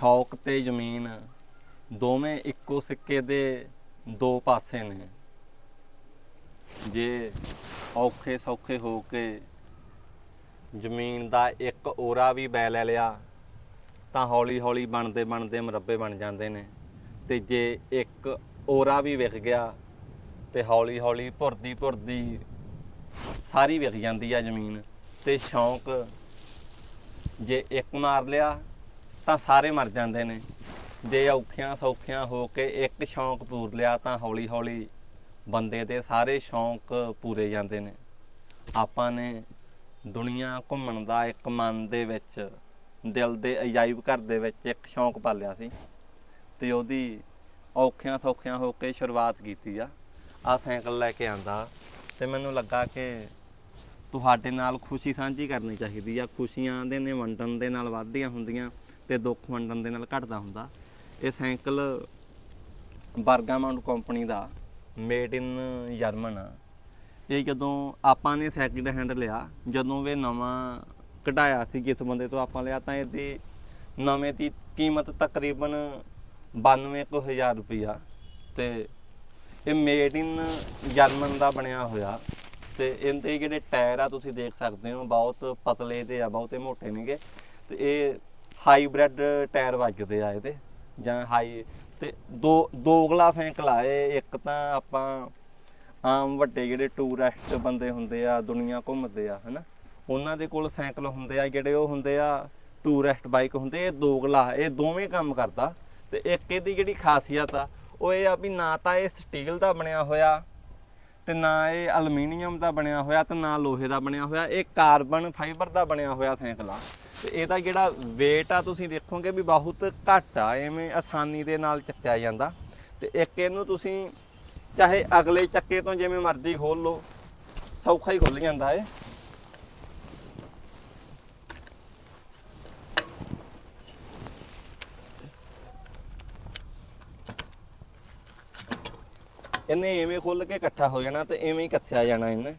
ਸ਼ੌਕ ਤੇ ਜ਼ਮੀਨ, ਦੋਵੇਂ ਇੱਕੋ ਸਿੱਕੇ ਦੇ ਦੋ ਪਾਸੇ ਨੇ। ਜੇ ਔਖੇ ਸੌਖੇ ਹੋ ਕੇ ਜ਼ਮੀਨ ਦਾ ਇੱਕ ਓਰਾ ਵੀ ਬੈ ਲੈ ਲਿਆ, ਤਾਂ ਹੌਲੀ ਹੌਲੀ ਬਣਦੇ ਬਣਦੇ ਮੁਰੱਬੇ ਬਣ ਜਾਂਦੇ ਨੇ। ਤੇ ਜੇ ਇੱਕ ਓਰਾ ਵੀ ਵਿਕ ਗਿਆ, ਤੇ ਹੌਲੀ ਹੌਲੀ ਭੁਰਦੀ ਭੁਰਦੀ ਸਾਰੀ ਵਿਕ ਜਾਂਦੀ ਆ ਜ਼ਮੀਨ। ਤੇ ਸ਼ੌਂਕ ਜੇ ਇੱਕ ਮਾਰ ਲਿਆ ਤਾਂ ਸਾਰੇ ਮਰ ਜਾਂਦੇ ਨੇ। ਜੇ ਔਖੀਆਂ ਸੌਖਿਆਂ ਹੋ ਕੇ ਇੱਕ ਸ਼ੌਂਕ ਪੂਰ ਲਿਆ ਤਾਂ ਹੌਲੀ ਹੌਲੀ ਬੰਦੇ ਦੇ ਸਾਰੇ ਸ਼ੌਂਕ ਪੂਰੇ ਜਾਂਦੇ ਨੇ। ਆਪਾਂ ਨੇ ਦੁਨੀਆ ਘੁੰਮਣ ਦਾ ਇੱਕ ਮਨ ਦੇ ਵਿੱਚ, ਦਿਲ ਦੇ ਅਜਾਇਬ ਘਰ ਦੇ ਵਿੱਚ ਇੱਕ ਸ਼ੌਂਕ ਪਾਲਿਆ ਸੀ ਤੇ ਉਹਦੀ ਔਖਿਆਂ ਸੌਖਿਆਂ ਹੋ ਕੇ ਸ਼ੁਰੂਆਤ ਕੀਤੀ ਆ। ਆ ਸਾਈਕਲ ਲੈ ਕੇ ਆਂਦਾ ਤੇ ਮੈਨੂੰ ਲੱਗਾ ਕਿ ਤੁਹਾਡੇ ਨਾਲ ਖੁਸ਼ੀ ਸਾਂਝੀ ਕਰਨੀ ਚਾਹੀਦੀ ਆ। ਖੁਸ਼ੀਆਂ ਦੇ ਨੇ ਵੰਡਣ ਦੇ ਨਾਲ ਵੱਧਦੀਆਂ ਹੁੰਦੀਆਂ। ਤੇ ਦੁੱਖ ਵੰਡਣ ਦੇ ਨਾਲ ਘਟਦਾ ਹੁੰਦਾ। ਇਹ ਸਾਈਕਲ ਬਰਗਾਮਾਊਂਟ ਕੰਪਨੀ ਦਾ ਮੇਡ ਇਨ ਜਰਮਨ ਆ। ਇਹ ਜਦੋਂ ਆਪਾਂ ਨੇ ਸੈਕਿੰਡ ਹੈਂਡ ਲਿਆ, ਜਦੋਂ ਵੀ ਨਵਾਂ ਕਢਾਇਆ ਸੀ ਕਿਸ ਬੰਦੇ ਤੋਂ ਆਪਾਂ ਲਿਆ, ਤਾਂ ਇਹਦੀ ਨਵੇਂ ਦੀ ਕੀਮਤ ਤਕਰੀਬਨ 92000 ਰੁਪਇਆ ਤੇ ਇਹ ਮੇਡ ਇਨ ਜਰਮਨ ਦਾ ਬਣਿਆ ਹੋਇਆ। ਤੇ ਇਹਦੇ ਜਿਹੜੇ ਟਾਇਰ ਆ, ਤੁਸੀਂ ਦੇਖ ਸਕਦੇ ਹੋ, ਬਹੁਤ ਪਤਲੇ ਤੇ ਆ, ਬਹੁਤੇ ਮੋਟੇ ਨੇਗੇ। ਤੇ ਇਹ ਹਾਈਬ੍ਰਿਡ ਟਾਇਰ ਵੱਜਦੇ ਆ ਇਹਦੇ, ਜਾਂ ਹਾਈ, ਤੇ ਦੋ ਦੋ ਗਲਾ ਸਾਈਕਲ ਆ ਇਹ ਇੱਕ ਤਾਂ ਆਪਾਂ ਆਮ ਵੱਡੇ ਜਿਹੜੇ ਟੂਰਿਸਟ ਬੰਦੇ ਹੁੰਦੇ ਆ, ਦੁਨੀਆ ਘੁੰਮਦੇ ਆ, ਹਨਾ? ਉਹਨਾਂ ਦੇ ਕੋਲ ਸਾਈਕਲ ਹੁੰਦੇ ਆ, ਜਿਹੜੇ ਉਹ ਹੁੰਦੇ ਆ ਟੂਰਿਸਟ ਬਾਈਕ ਹੁੰਦੇ, ਇਹ ਦੋਗਲਾ ਇਹ ਦੋਵੇਂ ਕੰਮ ਕਰਦਾ। ਤੇ ਇੱਕ ਇਹਦੀ ਜਿਹੜੀ ਖਾਸੀਅਤ ਆ, ਉਹ ਇਹ ਆ ਵੀ ਨਾ ਤਾਂ ਇਹ ਸਟੀਲ ਦਾ ਬਣਿਆ ਹੋਇਆ, ਤੇ ਨਾ ਇਹ ਐਲੂਮੀਨੀਅਮ ਦਾ ਬਣਿਆ ਹੋਇਆ, ਤੇ ਨਾ ਲੋਹੇ ਦਾ ਬਣਿਆ ਹੋਇਆ, ਇਹ ਕਾਰਬਨ ਫਾਈਬਰ ਦਾ ਬਣਿਆ ਹੋਇਆ ਸਾਈਕਲ ਆ। ਤੇ ਇਹਦਾ ਜਿਹੜਾ weight ਆ, ਤੁਸੀਂ ਦੇਖੋਗੇ ਵੀ ਬਹੁਤ ਘੱਟ ਆ, ਐਵੇਂ ਆਸਾਨੀ ਦੇ ਨਾਲ ਚੱਕਿਆ ਜਾਂਦਾ। ਤੇ ਇੱਕ ਇਹਨੂੰ ਤੁਸੀਂ ਚਾਹੇ ਅਗਲੇ ਚੱਕੇ ਤੋਂ ਜਿਵੇਂ ਮਰਜ਼ੀ ਖੋਲ ਲਓ, ਸੌਖਾ ਹੀ ਖੁੱਲ ਜਾਂਦਾ ਏ ਇਹਨੇ ਐਵੇਂ ਖੁੱਲ ਕੇ ਇਕੱਠਾ ਹੋ ਜਾਣਾ ਤੇ ਐਵੇਂ ਹੀ ਕੱਸਿਆ ਜਾਣਾ ਇਹਨੇ।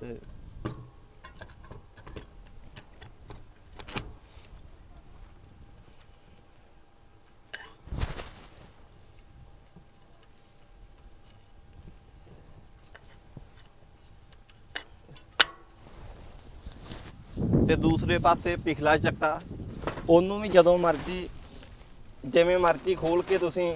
ਤੇ ਤੇ ਦੂਸਰੇ ਪਾਸੇ ਪਿਛਲਾ ਚੱਕਾ। ਉਹਨੂੰ ਵੀ ਜਦੋਂ ਮਰਜ਼ੀ, ਜਿਵੇਂ ਮਰਜ਼ੀ ਖੋਲ ਕੇ ਤੁਸੀਂ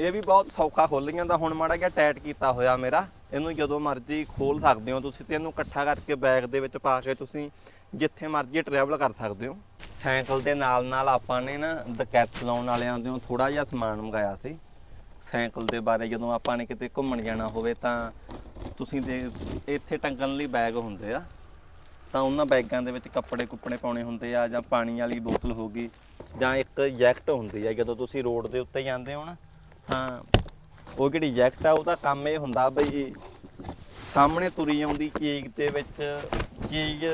ਇਹ ਵੀ ਬਹੁਤ ਸੌਖਾ ਖੁੱਲ ਜਾਂਦਾ ਹੁਣ ਮਾੜਾ ਜਿਹਾ ਟਾਈਟ ਕੀਤਾ ਹੋਇਆ ਮੇਰਾ। ਇਹਨੂੰ ਜਦੋਂ ਮਰਜ਼ੀ ਖੋਲ ਸਕਦੇ ਹੋ ਤੁਸੀਂ ਤੇ ਇਹਨੂੰ ਇਕੱਠਾ ਕਰਕੇ ਬੈਗ ਦੇ ਵਿੱਚ ਪਾ ਕੇ ਤੁਸੀਂ ਜਿੱਥੇ ਮਰਜ਼ੀ ਟਰੈਵਲ ਕਰ ਸਕਦੇ ਹੋ। ਸਾਈਕਲ ਦੇ ਨਾਲ ਨਾਲ ਆਪਾਂ ਨੇ ਨਾ ਡਕੈਥਲੌਨ ਵਾਲਿਆਂ ਤੋਂ ਥੋੜਾ ਜਿਹਾ ਸਮਾਨ ਮੰਗਾਇਆ ਸੀ। ਸਾਈਕਲ ਦੇ ਬਾਰੇ ਜਦੋਂ ਆਪਾਂ ਨੇ ਕਿਤੇ ਘੁੰਮਣ ਜਾਣਾ ਹੋਵੇ ਤਾਂ ਤੁਸੀਂ ਦੇ ਇੱਥੇ ਟੰਗਣ ਲਈ ਬੈਗ ਹੁੰਦੇ ਆ। ਤਾਂ ਉਹਨਾਂ ਬੈਗਾਂ ਦੇ ਵਿੱਚ ਕੱਪੜੇ ਕੁੱਪੜੇ ਪਾਉਣੇ ਹੁੰਦੇ ਆ ਜਾਂ ਪਾਣੀ ਵਾਲੀ ਬੋਤਲ ਹੋ ਗਈ ਜਾਂ ਇੱਕ ਜੈਕਟ ਹੁੰਦੀ ਆ, ਜਦੋਂ ਤੁਸੀਂ ਰੋਡ ਦੇ ਉੱਤੇ ਜਾਂਦੇ ਹੋ ਨਾ, ਤਾਂ ਉਹ ਜਿਹੜੀ ਜੈਕਟ ਆ ਉਹਦਾ ਕੰਮ ਇਹ ਹੁੰਦਾ ਬਈ ਸਾਹਮਣੇ ਤੁਰੀ ਆਉਂਦੀ ਚੀਜ਼ ਦੇ ਵਿੱਚ ਚੀਜ਼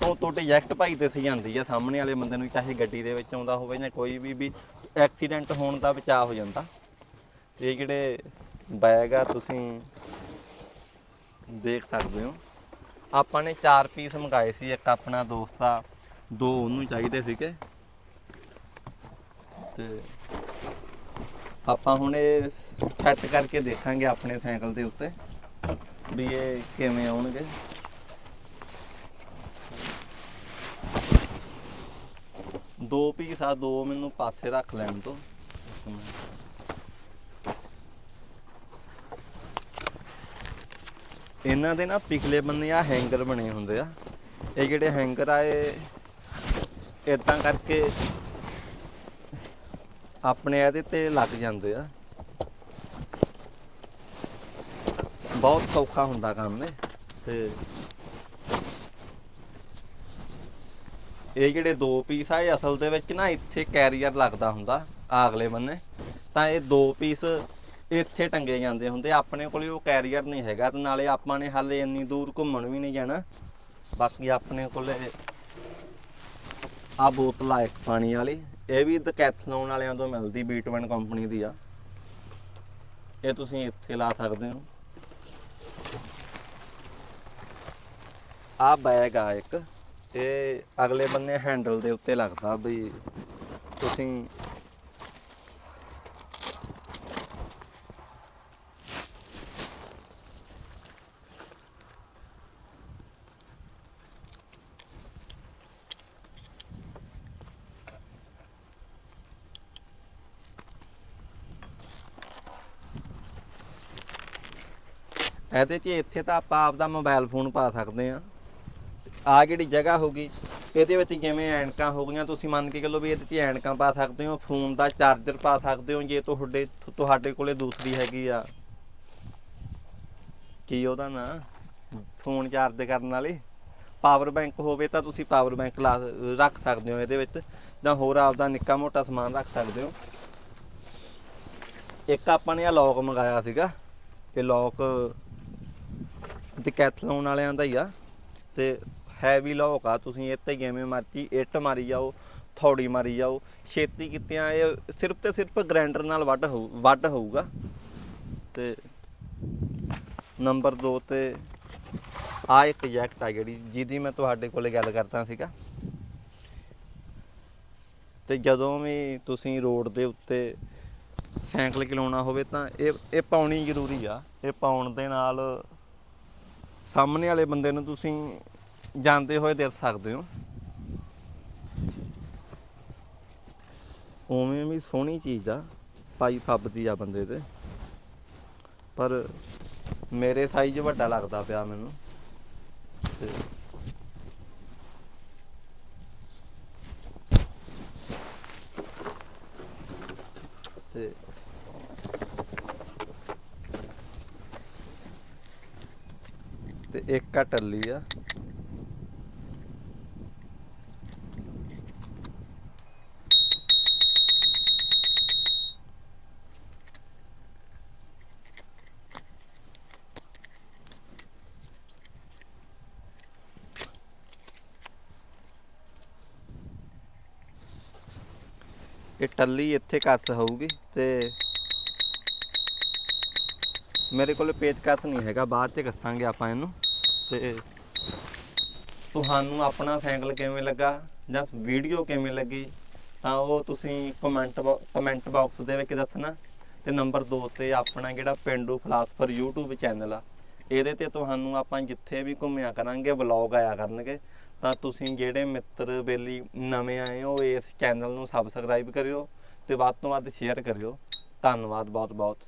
ਤੋਂ ਤੁਹਾਡੇ ਜੈਕਟ ਭਾਈ ਤੇ ਸੀ ਜਾਂਦੀ ਆ, ਸਾਹਮਣੇ ਵਾਲੇ ਬੰਦੇ ਨੂੰ ਚਾਹੇ ਗੱਡੀ ਦੇ ਵਿੱਚ ਆਉਂਦਾ ਹੋਵੇ ਜਾਂ ਕੋਈ ਵੀ ਵੀ ਐਕਸੀਡੈਂਟ ਹੋਣ ਦਾ ਬਚਾਅ ਹੋ ਜਾਂਦਾ। ਇਹ ਜਿਹੜੇ ਬੈਗ ਆ, ਤੁਸੀਂ ਦੇਖ ਸਕਦੇ ਹੋ। ਆਪਾਂ ਨੇ ਚਾਰ ਪੀਸ ਮੰਗਾਏ ਸੀ, ਇੱਕ ਆਪਣਾ ਦੋਸਤ ਆ, ਦੋ ਉਹਨੂੰ ਚਾਹੀਦੇ ਸੀਗੇ। ਤੇ ਆਪਾਂ ਹੁਣ ਇਹ ਸੈੱਟ ਕਰਕੇ ਦੇਖਾਂਗੇ ਆਪਣੇ ਸਾਈਕਲ ਦੇ ਉੱਤੇ, ਵੀ ਇਹ ਕਿਵੇਂ ਆਉਣਗੇ। ਦੋ ਪੀਸ ਆ, ਦੋ ਮੈਨੂੰ ਪਾਸੇ ਰੱਖ ਲੈਣ ਤੋਂ ਇੱਕ ਮਿੰਟ। ਇਹਨਾਂ ਦੇ ਨਾ ਪਿਛਲੇ ਬੰਨੇ ਆ ਹੈਂਗਰ ਬਣੇ ਹੁੰਦੇ ਆ। ਇਹ ਜਿਹੜੇ ਹੈਂਗਰ ਆ ਇਦਾਂ ਕਰਕੇ ਆਪਣੇ ਇਹਦੇ ਤੇ ਲੱਗ ਜਾਂਦੇ ਆ। ਬਹੁਤ ਸੌਖਾ ਹੁੰਦਾ ਕੰਮ ਇਹ, ਤੇ ਇਹ ਜਿਹੜੇ ਦੋ ਪੀਸ ਆ, ਇਹ ਅਸਲ ਦੇ ਵਿੱਚ ਨਾ ਇੱਥੇ ਕੈਰੀਅਰ ਲੱਗਦਾ ਹੁੰਦਾ ਆ ਅਗਲੇ ਬੰਨੇ। ਤਾਂ ਇਹ ਦੋ ਪੀਸ ਇੱਥੇ ਟੰਗੇ ਜਾਂਦੇ ਹੁੰਦੇ, ਆਪਣੇ ਕੋਲੇ ਉਹ ਕੈਰੀਅਰ ਨਹੀਂ ਹੈਗਾ ਤੇ ਨਾਲੇ ਆਪਾਂ ਨੇ ਹਾਲੇ ਇੰਨੀ ਦੂਰ ਘੁੰਮਣ ਵੀ ਨਹੀਂ ਜਾਣਾ। ਬਾਕੀ ਆਪਣੇ ਕੋਲੇ ਆ ਬੋਤਲ ਆ ਇੱਕ ਪਾਣੀ ਵਾਲੀ, ਇਹ ਵੀ ਡਕੈਥਲੌਨ ਵਾਲਿਆਂ ਤੋਂ ਮਿਲਦੀ ਬੀਟਵਨ ਕੰਪਨੀ ਦੀ ਆ। ਇਹ ਤੁਸੀਂ ਇੱਥੇ ਲਾ ਸਕਦੇ ਹੋ। ਆ ਬੈਗ ਆ ਇੱਕ ਇਹ ਅਗਲੇ ਬੰਨੇ ਹੈਂਡਲ ਦੇ ਉੱਤੇ ਲੱਗਦਾ ਵੀ ਤੁਸੀਂ ਇਹਦੇ 'ਚ ਇੱਥੇ ਤਾਂ ਆਪਾਂ ਆਪਦਾ ਮੋਬਾਈਲ ਫੋਨ ਪਾ ਸਕਦੇ ਆ ਆ ਜਿਹੜੀ ਜਗ੍ਹਾ ਹੋਗੀ ਇਹਦੇ ਵਿੱਚ ਜਿਵੇਂ ਐਨਕਾਂ ਹੋ ਗਈਆਂ, ਤੁਸੀਂ ਮੰਨ ਕੇ ਚੱਲੋ ਵੀ ਇਹਦੇ 'ਚ ਐਨਕਾਂ ਪਾ ਸਕਦੇ ਹੋ ਫੋਨ ਦਾ ਚਾਰਜਰ ਪਾ ਸਕਦੇ ਹੋ, ਜੇ ਤੁਹਾਡੇ ਤੁਹਾਡੇ ਕੋਲੇ ਦੂਸਰੀ ਹੈਗੀ ਆ। ਕੀ ਉਹਦਾ ਨਾ? ਫੋਨ ਚਾਰਜ ਕਰਨ ਵਾਲੀ। ਪਾਵਰ ਬੈਂਕ ਹੋਵੇ ਤਾਂ ਤੁਸੀਂ ਪਾਵਰ ਬੈਂਕ ਲਾ ਰੱਖ ਸਕਦੇ ਹੋ ਇਹਦੇ ਵਿੱਚ, ਜਾਂ ਹੋਰ ਆਪਦਾ ਨਿੱਕਾ ਮੋਟਾ ਸਮਾਨ ਰੱਖ ਸਕਦੇ ਹੋ। ਇੱਕ ਆਪਾਂ ਨੇ ਆ ਲੌਕ ਮੰਗਾਇਆ ਸੀਗਾ। ਇਹ ਲੌਕ ਡਿਕੈਥਲੋਨ ਵਾਲਿਆਂ ਦਾ ਹੀ ਆ। ਤੇ ਹੈਵੀ ਲੌਕ ਆ, ਤੁਸੀਂ ਇੱਥੇ ਜਿਵੇਂ ਮਰਜ਼ੀ ਇੱਟ ਮਾਰੀ ਜਾਓ, ਥੌੜੀ ਮਾਰੀ ਜਾਓ, ਛੇਤੀ ਕੀਤਿਆਂ, ਇਹ ਸਿਰਫ ਤੇ ਸਿਰਫ ਗ੍ਰੈਂਡਰ ਨਾਲ ਵੱਢ ਹੋਊ, ਵੱਢ ਹੋਊਗਾ। ਤੇ ਨੰਬਰ 2 ਤੇ ਆ ਇੱਕ ਜੈਕਟ ਆ ਜਿਹੜੀ, ਜਿਹਦੀ ਮੈਂ ਤੁਹਾਡੇ ਕੋਲੇ ਗੱਲ ਕਰਦਾ ਸੀਗਾ। ਤੇ ਜਦੋਂ ਵੀ ਤੁਸੀਂ ਰੋਡ ਦੇ ਉੱਤੇ ਸਾਈਕਲ ਚਲਾਉਣਾ ਹੋਵੇ ਤਾਂ ਇਹ ਇਹ ਪਾਉਣੀ ਜ਼ਰੂਰੀ ਆ। ਇਹ ਪਾਉਣ ਦੇ ਨਾਲ ਸਾਹਮਣੇ ਵਾਲੇ ਬੰਦੇ ਨੂੰ ਤੁਸੀਂ ਜਾਂਦੇ ਹੋਏ ਦਿਸ ਸਕਦੇ ਹੋ। ਉਵੇਂ ਵੀ ਸੋਹਣੀ ਚੀਜ਼ ਆ ਪਾਈ ਫੱਬਦੀ ਆ ਬੰਦੇ ਤੇ। ਪਰ ਮੇਰੇ ਸਾਈਜ਼ ਵੱਡਾ ਲੱਗਦਾ ਪਿਆ ਮੈਨੂੰ। ਤੇ ਤੇ ਤੇ ਇੱਕ ਆ ਟੱਲੀ ਆ। ਇਹ ਟੱਲੀ ਇੱਥੇ ਕੱਸ ਹੋਊਗੀ ਤੇ ਮੇਰੇ ਕੋਲ ਪੇਚਕਸ਼ ਨਹੀਂ ਹੈਗਾ, ਬਾਅਦ ਚ ਕੱਸਾਂਗੇ ਆਪਾਂ ਇਹਨੂੰ। ਤੇ ਤੁਹਾਨੂੰ ਆਪਣਾ ਸਾਈਕਲ ਕਿਵੇਂ ਲੱਗਾ ਜਾਂ ਵੀਡੀਓ ਕਿਵੇਂ ਲੱਗੀ, ਤਾਂ ਉਹ ਤੁਸੀਂ ਕਮੈਂਟ ਕਮੈਂਟ ਬਾਕਸ ਦੇ ਵਿੱਚ ਦੱਸਣਾ। ਤੇ ਨੰਬਰ 2 ਤੇ ਆਪਣਾ ਜਿਹੜਾ ਪਿੰਡੂ ਫਲਾਸਫਰ YouTube ਚੈਨਲ ਆ, ਇਹਦੇ ਤੇ ਤੁਹਾਨੂੰ ਆਪਾਂ ਜਿੱਥੇ ਵੀ ਘੁੰਮਿਆ ਕਰਾਂਗੇ, ਵਲੌਗ ਆਇਆ ਕਰਨਗੇ। ਤਾਂ ਤੁਸੀਂ ਜਿਹੜੇ ਮਿੱਤਰ ਬੇਲੀ ਨਵੇਂ ਆਏ ਹੋ, ਇਸ ਚੈਨਲ ਨੂੰ ਸਬਸਕ੍ਰਾਈਬ ਕਰਿਓ ਤੇ ਵੱਧ ਤੋਂ ਵੱਧ ਸ਼ੇਅਰ ਕਰਿਓ। ਧੰਨਵਾਦ ਬਹੁਤ ਬਹੁਤ